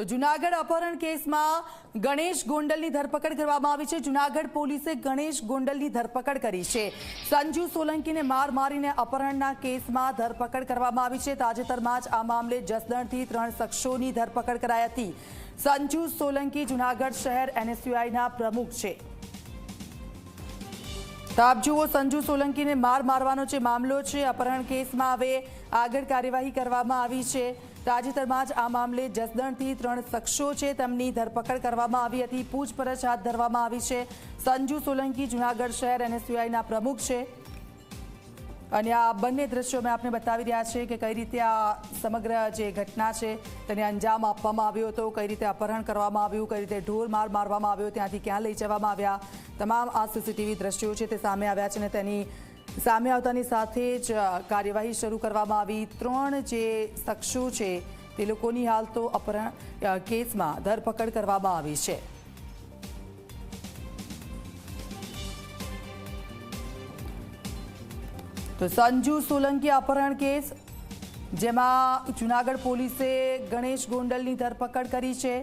તો જુનાગઢ અપહરણ કેસમાં ગણેશ ગોંડલની ધરપકડ કરવામાં આવી છે. જુનાગઢ પોલીસે ગણેશ ગોંડલની ધરપકડ કરી છે. સંજુ સોલંકીને માર મારીને અપહરણના કેસમાં ધરપકડ કરવામાં આવી છે. તાજેતરમાં જ આ મામલે જસદણથી ત્રણ શખ્સોની ધરપકડ કરાઈ હતી. સંજુ સોલંકી જુનાગઢ શહેર એનએસયુઆઈના પ્રમુખ છે. તો આપ જુઓ, સંજુ સોલંકીને માર મારવાનો જે મામલો છે અપહરણ કેસમાં હવે આગળ કાર્યવાહી કરવામાં આવી છે. તાજેતરમાં જ આ મામલે જસદણથી ત્રણ શખ્સો છે, તેમની ધરપકડ કરવામાં આવી હતી. પૂછપરછ હાથ ધરવામાં આવી છે. સંજુ સોલંકી જુનાગઢ શહેર એનએસયુઆઈના પ્રમુખ છે. અને આ બંને દ્રશ્યો મેં આપને બતાવી રહ્યા છે કે કઈ રીતે આ સમગ્ર જે ઘટના છે, તેને અંજામ આપવામાં આવ્યો હતો, કઈ રીતે અપહરણ કરવામાં આવ્યું, કઈ રીતે ઢોર માર મારવામાં આવ્યો, ત્યાંથી ક્યાં લઈ જવામાં આવ્યા તમામ આ સીસીટીવી દ્રશ્યો છે તે સામે આવ્યા છે અને તેની સામે આવતાની સાથે જ કાર્યવાહી શરૂ કરવામાં આવી. ત્રણ જે શખ્સો છે તે લોકોની હાલ તો અપહરણ કેસમાં ધરપકડ કરવામાં આવી છે. તો સંજુ સોલંકી અપહરણ કેસ, જેમાં જુનાગઢ પોલીસે ગણેશ ગોંડલની ધરપકડ કરી છે.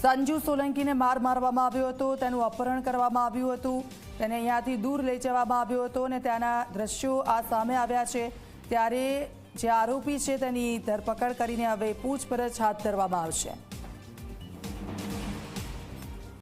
સંજુ સોલંકીને માર મારવામાં આવ્યો હતો, તેનું અપહરણ કરવામાં આવ્યું હતું, તેને અહીંયાથી દૂર લઈ જવામાં આવ્યો હતો અને ત્યાંના દ્રશ્યો આ સામે આવ્યા છે. ત્યારે જે આરોપી છે તેની ધરપકડ કરીને હવે પૂછપરછ હાથ ધરવામાં આવશે.